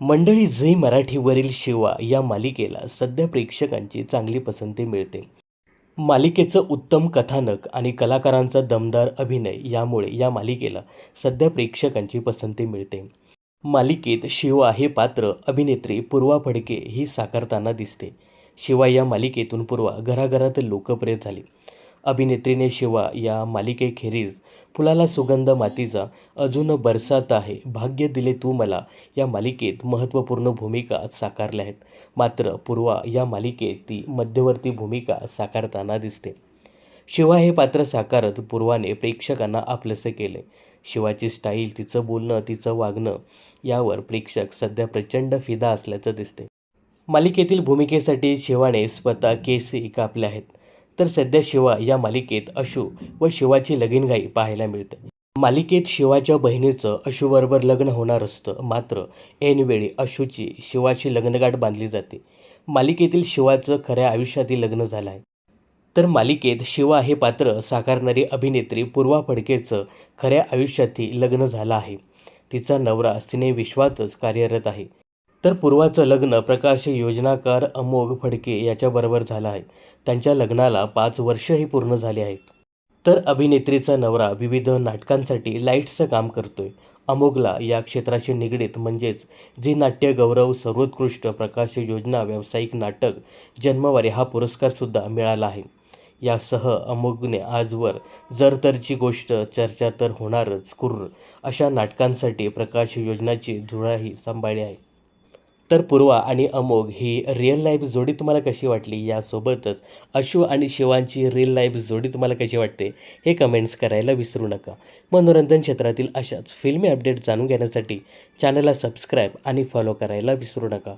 मंडळी झी मराठीवरील शिवा या मालिकेला सध्या प्रेक्षकांची चांगली पसंती मिळते. मालिकेचं उत्तम कथानक आणि कलाकारांचा दमदार अभिनय यामुळे या मालिकेला सध्या प्रेक्षकांची पसंती मिळते. मालिकेत शिवा हे पात्र अभिनेत्री पूर्वा फडके ही साकारताना दिसते. शिवा या मालिकेतून पूर्वा घराघरात लोकप्रिय झाली. अभिनेत्रीने शिवा या मालिकेखेरीज फुलाला सुगंध मातीचा अजून बरसात आहे. भाग्य दिले तू मला. या मालिकेत महत्त्वपूर्ण भूमिका साकारल्या आहेत. मात्र पूर्वा या मालिकेत ती मध्यवर्ती भूमिका साकारताना दिसते. शिवा हे पात्र साकारत पूर्वाने प्रेक्षकांना आपलंसं केलं. शिवाची स्टाईल तिचं बोलणं तिचं वागणं यावर प्रेक्षक सध्या प्रचंड फिदा असल्याचं दिसते. मालिकेतील भूमिकेसाठी शिवाने स्वतः केसही कापले आहेत. तर सध्या शिवा या मालिकेत अशू व शिवाची लगीनघाई पाहायला मिळते. मालिकेत शिवाच्या बहिणीचं अशूबरोबर लग्न होणार असतं. मात्र ऐनवेळी अशूची शिवाची लग्नगाठ बांधली जाते. मालिकेतील शिवाचं खऱ्या आयुष्यातील लग्न झालं आहे तर मालिकेत शिवा हे पात्र साकारणारी अभिनेत्री पूर्वा फडकेचं खऱ्या आयुष्यातील लग्न झालं आहे. तिचा नवरा सिने विश्वातच कार्यरत आहे. तर पूर्वाचं लग्न प्रकाश योजनाकार अमोघ फडके याच्याबरोबर झालं आहे. त्यांच्या लग्नाला पाच वर्षही पूर्ण झाली आहेत. तर अभिनेत्रीचा नवरा विविध नाटकांसाठी लाईट्सचं काम करतोय. अमोघला या क्षेत्राशी निगडीत म्हणजेच झी नाट्य गौरव सर्वोत्कृष्ट प्रकाश योजना व्यावसायिक नाटक जन्मवारी हा पुरस्कारसुद्धा मिळाला आहे. यासह अमोघने आजवर जर तरची गोष्ट चर्चा तर होणारच कुर्र अशा नाटकांसाठी प्रकाश योजनाची धुराही सांभाळली आहे. तर पूर्वा आणि अमोघ ही रिअल लाईफ जोडी तुम्हाला कशी वाटली यासोबतच अशू आणि शिवांची रिअल लाईफ जोडी तुम्हाला कशी वाटते हे कमेंट्स करायला विसरू नका. मनोरंजन क्षेत्रातील अशाच फिल्मी अपडेट जाणून घेण्यासाठी चॅनलला सबस्क्राईब आणि फॉलो करायला विसरू नका.